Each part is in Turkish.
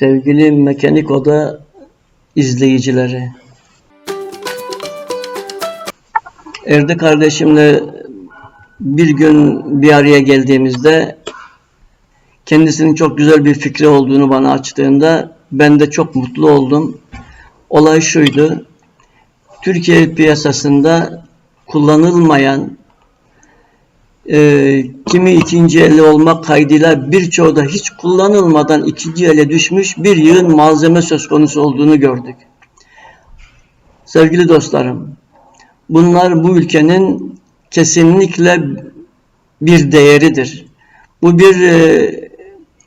Sevgili Mekanik Oda izleyicileri. Erdi kardeşimle bir gün bir araya geldiğimizde kendisinin çok güzel bir fikri olduğunu bana açtığında ben de çok mutlu oldum. Olay şuydu. Türkiye piyasasında kullanılmayan e, kimi ikinci eli olmak kaydıyla birçoğu da hiç kullanılmadan ikinci ele düşmüş bir yığın malzeme söz konusu olduğunu gördük. Sevgili dostlarım, bunlar bu ülkenin kesinlikle bir değeridir. Bu bir e,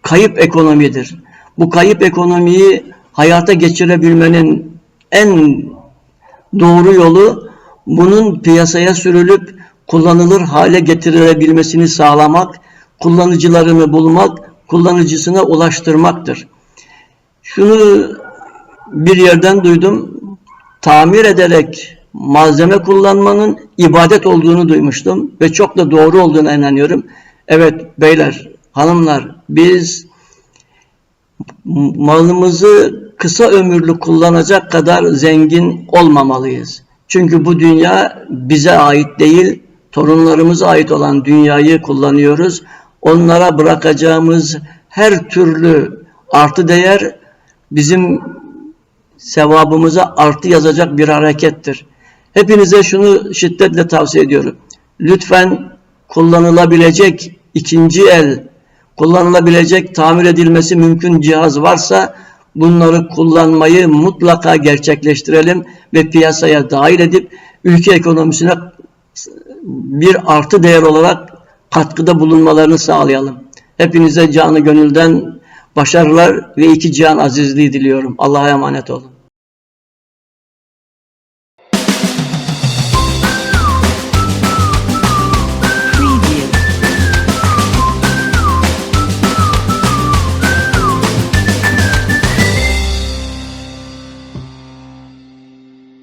kayıp ekonomidir. Bu kayıp ekonomiyi hayata geçirebilmenin en doğru yolu bunun piyasaya sürülüp kullanılır hale getirilebilmesini sağlamak, kullanıcılarını bulmak, kullanıcısına ulaştırmaktır. Şunu bir yerden duydum. Tamir ederek malzeme kullanmanın ibadet olduğunu duymuştum ve çok da doğru olduğuna inanıyorum. Evet beyler, hanımlar biz malımızı kısa ömürlü kullanacak kadar zengin olmamalıyız. Çünkü bu dünya bize ait değil, torunlarımıza ait olan dünyayı kullanıyoruz. Onlara bırakacağımız her türlü artı değer bizim sevabımıza artı yazacak bir harekettir. Hepinize şunu şiddetle tavsiye ediyorum. Lütfen kullanılabilecek ikinci el, kullanılabilecek tamir edilmesi mümkün cihaz varsa bunları kullanmayı mutlaka gerçekleştirelim ve piyasaya dahil edip ülke ekonomisine bir artı değer olarak katkıda bulunmalarını sağlayalım. Hepinize canı gönülden başarılar ve iki cihan azizliği diliyorum. Allah'a emanet olun.